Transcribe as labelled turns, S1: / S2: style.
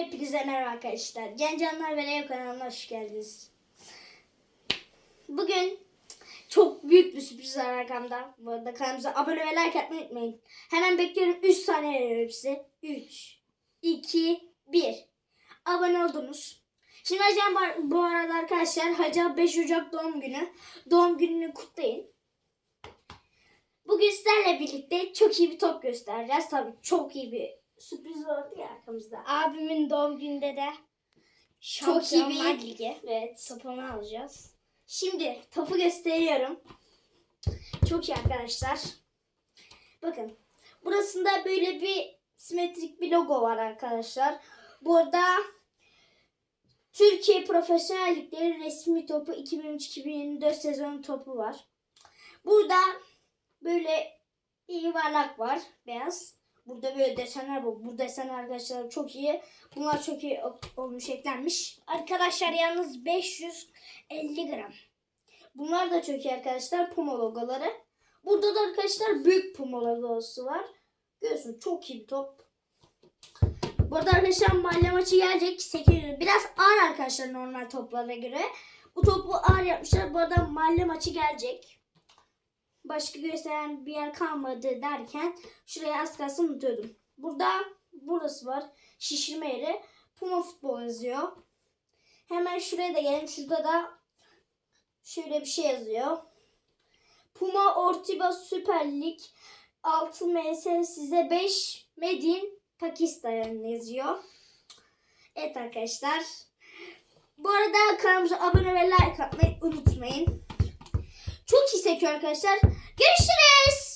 S1: Hepinize merhaba arkadaşlar. Gencanlar ve Leo kanalına hoş geldiniz. Bugün çok büyük bir sürpriz var arkamda. Bu arada kanalımıza abone ve like atmayı unutmayın. Hemen bekliyorum 3 saniye veriyorum size. 3, 2, 1. Abone oldunuz. Şimdi var bu arada arkadaşlar Hacı 5 Ocak doğum günü. Doğum gününü kutlayın. Bugün sizlerle birlikte çok iyi bir top göstereceğiz. Tabii çok iyi bir sürpriz vardı ya arkamızda.
S2: Abimin doğum gününde de
S1: Çok iyi bir
S2: Ligi.
S1: Evet, topunu alacağız. Şimdi topu gösteriyorum. Çok iyi arkadaşlar. Bakın. Burasında böyle bir simetrik bir logo var arkadaşlar. Burada Türkiye Profesyonel Ligleri resmi topu 2003-2024 sezon topu var. Burada böyle bir yuvarlak var. Beyaz. Burada böyle desenler bu. Bu desen arkadaşlar çok iyi. Bunlar çok iyi olmuş eklenmiş.
S2: Arkadaşlar yalnız 550 gram.
S1: Bunlar da çok iyi arkadaşlar. Puma logoları. Burada da arkadaşlar büyük Puma logosu var. Görüyorsun çok iyi bir top. Bu arada arkadaşlar mahalle maçı gelecek. 800. Biraz ağır arkadaşlar normal toplara göre. Bu topu ağır yapmışlar. Bu arada mahalle maçı gelecek. Başka gösteren bir yer kalmadı derken şuraya az kalsın unutuyordum. Burada burası var. Şişirme yeri. Puma futbol yazıyor. Hemen şuraya da gelin. Şurada da şöyle bir şey yazıyor. Puma Ortiba Süper Lig 6 MS size 5 Medin Pakistan yazıyor. Evet arkadaşlar. Bu arada kanalımıza abone ve like atmayı unutmayın. Çok iyi sekiyor arkadaşlar. Görüşürüz.